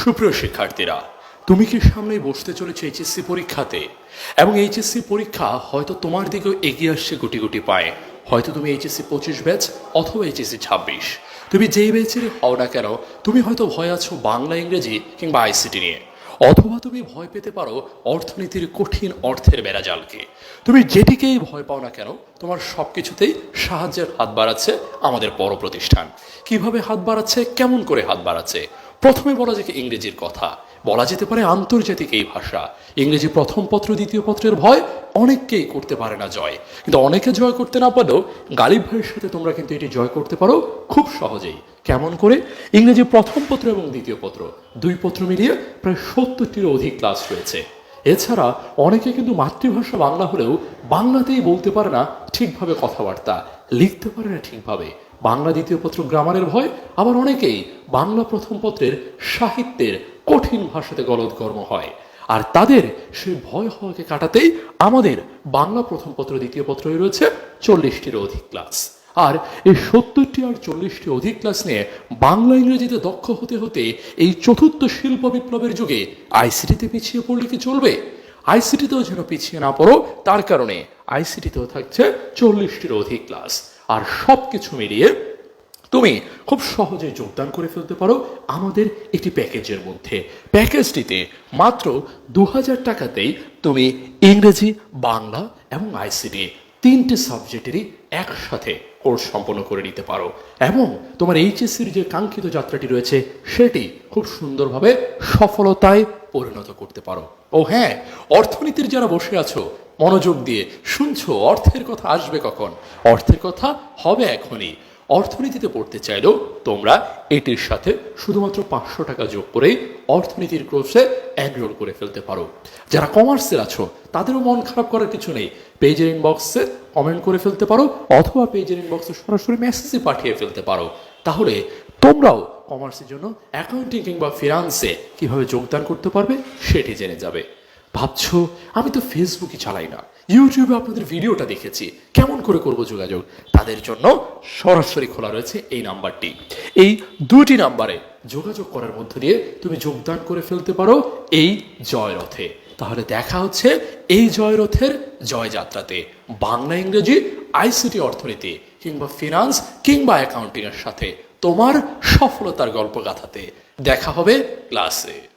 সুপ্রিয় শিক্ষার্থীরা, তুমি কি সামনে বসতে চলেছো এইচএসসি পরীক্ষাতে? এবং এইচএসসি পরীক্ষা হয়তো তোমার দিকেও এগিয়ে আসছে গুটি গুটি পায়ে। হয়তো তুমি এইচএসসি পঁচিশ ব্যাচ অথবা এইচএসসি ছাব্বিশ। তুমি যেই ব্যাচেরই হও না কেন, তুমি হয়তো ভয় আছো বাংলা, ইংরেজি কিংবা আইসিটি নিয়ে। অথবা তুমি ভয় পেতে পারো অর্থনীতির কঠিন অর্থের বেড়াজালকে। তুমি যেটিকেই ভয় পাও না কেন, তোমার সব কিছুতেই সাহায্যের হাত বাড়াচ্ছে আমাদের বড় প্রতিষ্ঠান কীভাবে হাত বাড়াচ্ছে, কেমন করে হাত বাড়াচ্ছে প্রথমে বলা যায় ইংরেজির কথা। বলা যেতে পারে আন্তর্জাতিক এই ভাষা। ইংরেজি প্রথম পত্র, দ্বিতীয় পত্রের ভয় অনেককেই করতে পারে না জয়। কিন্তু অনেকে জয় করতে না পারলেও গালিব ভাইয়ের সাথে তোমরা কিন্তু এটি জয় করতে পারো খুব সহজেই। কেমন করে? ইংরেজি প্রথম পত্র এবং দ্বিতীয় পত্র, দুই পত্র মিলিয়ে প্রায় সত্তরটির অধিক ক্লাস রয়েছে। এছাড়া অনেকে কিন্তু মাতৃভাষা বাংলা হলেও বাংলাতেই বলতে পারে না ঠিকভাবে কথাবার্তা, লিখতে পারে না ঠিকভাবে। বাংলা দ্বিতীয় পত্র গ্রামারের ভয়, আবার অনেকেই বাংলা প্রথম পত্রের সাহিত্যের কঠিন ভাষাতে গলদকর্ম হয়। আর তাদের সেই ভয় হওয়াকে কাটাতেই আমাদের বাংলা প্রথম পত্র, দ্বিতীয় পত্রই রয়েছে চল্লিশটির অধিক ক্লাস। আর এই সত্তরটি আর চল্লিশটি অধিক ক্লাস নিয়ে বাংলা ইংরেজিতে দক্ষ হতে হতে এই চতুর্থ শিল্প বিপ্লবের যুগে আইসিটিতে পিছিয়ে পড়লে কি চলবে? আইসিটিতেও যেন পিছিয়ে না পড়ো, তার কারণে আইসিটিতেও থাকছে চল্লিশটির অধিক ক্লাস আর সব কিছু মিলিয়ে তুমি খুব সহজে যোগদান করে ফেলতে পারো আমাদের একটি প্যাকেজের মধ্যে। প্যাকেজটিতে মাত্র দু হাজার টাকাতেই তুমি ইংরেজি, বাংলা এবং আইসিটি তিনটি সাবজেক্টেরই একসাথে কোর্স সম্পন্ন করে নিতে পারো। এবং তোমার এইচএসসির যে কাঙ্ক্ষিত যাত্রাটি রয়েছে, সেটি খুব সুন্দরভাবে সফলতায় পরিণত করতে পারো। ও হ্যাঁ অর্থনীতির যারা বসে আছো, মনোযোগ দিয়ে শুনছো, অর্থের কথা আসবে কখন? অর্থের কথা হবে এখনই। অর্থনীতিতে পড়তে চাইলেও তোমরা এটির সাথে শুধুমাত্র পাঁচশো টাকা যোগ করেই অর্থনীতির কোর্সে এনরোল করে ফেলতে পারো। যারা কমার্সের আছো, তাদেরও মন খারাপ করার কিছু নেই। পেজের ইনবক্সে কমেন্ট করে ফেলতে পারো, অথবা পেজের ইনবক্সে সরাসরি মেসেজে পাঠিয়ে ফেলতে পারো। তাহলে তোমরাও কমার্সের জন্য অ্যাকাউন্টিং কিংবা ফিনান্সে কীভাবে যোগদান করতে পারবে, সেটি জেনে যাবে। ভাবছ, আমি তো ফেসবুকই চালাই না। ইউটিউবে আপনাদের ভিডিওটা দেখেছি। কেমন করে করব যোগাযোগ? তাদের জন্য সরাসরি খোলা রয়েছে এই নাম্বারটি। এই দুটি নাম্বারে যোগাযোগ করার মধ্য দিয়ে তুমি যোগদান করে ফেলতে পারো এই জয় রথে তাহলে দেখা হচ্ছে এই জয়রথের জয়যাত্রাতে। বাংলা, ইংরেজি আইসিটি অর্থনীতি কিংবা ফিনান্স কিংবা অ্যাকাউন্টিং এর সাথে তোমার সফলতার গল্প গাথাতে দেখা হবে ক্লাসে